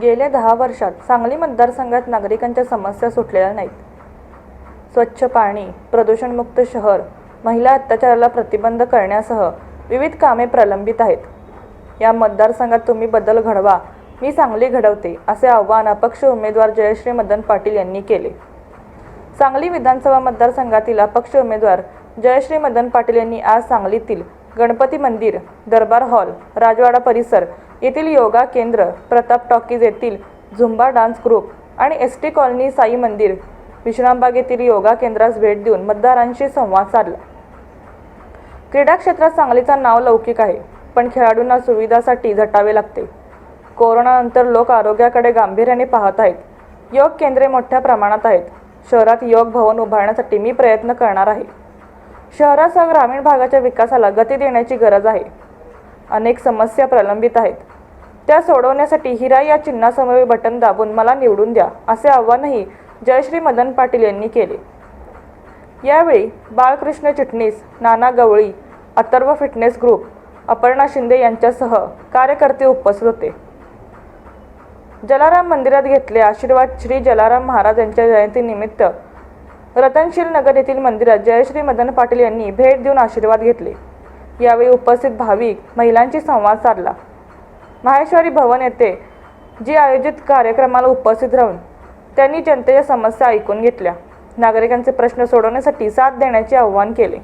गेल्या दहा वर्षात सांगली मतदारसंघात नागरिकांच्या समस्या सुटलेल्या नाहीत. स्वच्छ पाणी प्रदूषणमुक्त शहर महिला अत्याचाराला प्रतिबंध करण्यासह विविध कामे प्रलंबित आहेत. या मतदारसंघात तुम्ही बदल घडवा मी सांगली घडवते असे आवाहन अपक्ष उमेदवार जयश्री मदन पाटील यांनी केले. सांगली विधानसभा मतदारसंघातील अपक्ष उमेदवार जयश्री मदन पाटील यांनी आज सांगलीतील गणपती मंदिर दरबार हॉल राजवाडा परिसर येथील योगा केंद्र प्रताप टॉकीज येथील झुंबा डान्स ग्रुप आणि एस टी कॉलनी साई मंदिर. विश्रामबाग येथील योगा केंद्रास भेट देऊन मतदारांशी संवाद साधला. क्रीडा क्षेत्रात सांगलीचा नाव लौकिक आहे पण खेळाडूंना सुविधासाठी झटावे लागते. कोरोनानंतर लोक आरोग्याकडे गांभीर्याने पाहत आहेत. योग केंद्रे मोठ्या प्रमाणात आहेत. शहरात योग भवन उभारण्यासाठी मी प्रयत्न करणार आहे. शहरासह ग्रामीण भागाच्या विकासाला गती देण्याची गरज आहे. अनेक समस्या प्रलंबित आहेत. त्या सोडवण्यासाठी हिरा या चिन्हासमोर बटन दाबून मला निवडून द्या असे आव्हानही जयश्री मदन पाटील यांनी केले. यावेळी बाळकृष्ण चिटणीस नाना गवळी अथर्व फिटनेस ग्रुप अपर्णा शिंदे यांच्यासह कार्यकर्ते उपस्थित होते. जलाराम मंदिरात घेतले आशीर्वाद श्री जलाराम महाराज यांच्या जयंतीनिमित्त रतनशील नगर येथील मंदिरात जयश्री मदन पाटील यांनी भेट देऊन आशीर्वाद घेतले. यावेळी उपस्थित भाविक महिलांशी संवाद साधला. माहेश्वरी भवन येथे जी आयोजित कार्यक्रमाला उपस्थित राहून त्यांनी जनतेच्या समस्या ऐकून घेतल्या. नागरिकांचे प्रश्न सोडवण्यासाठी साथ देण्याचे आवाहन केले.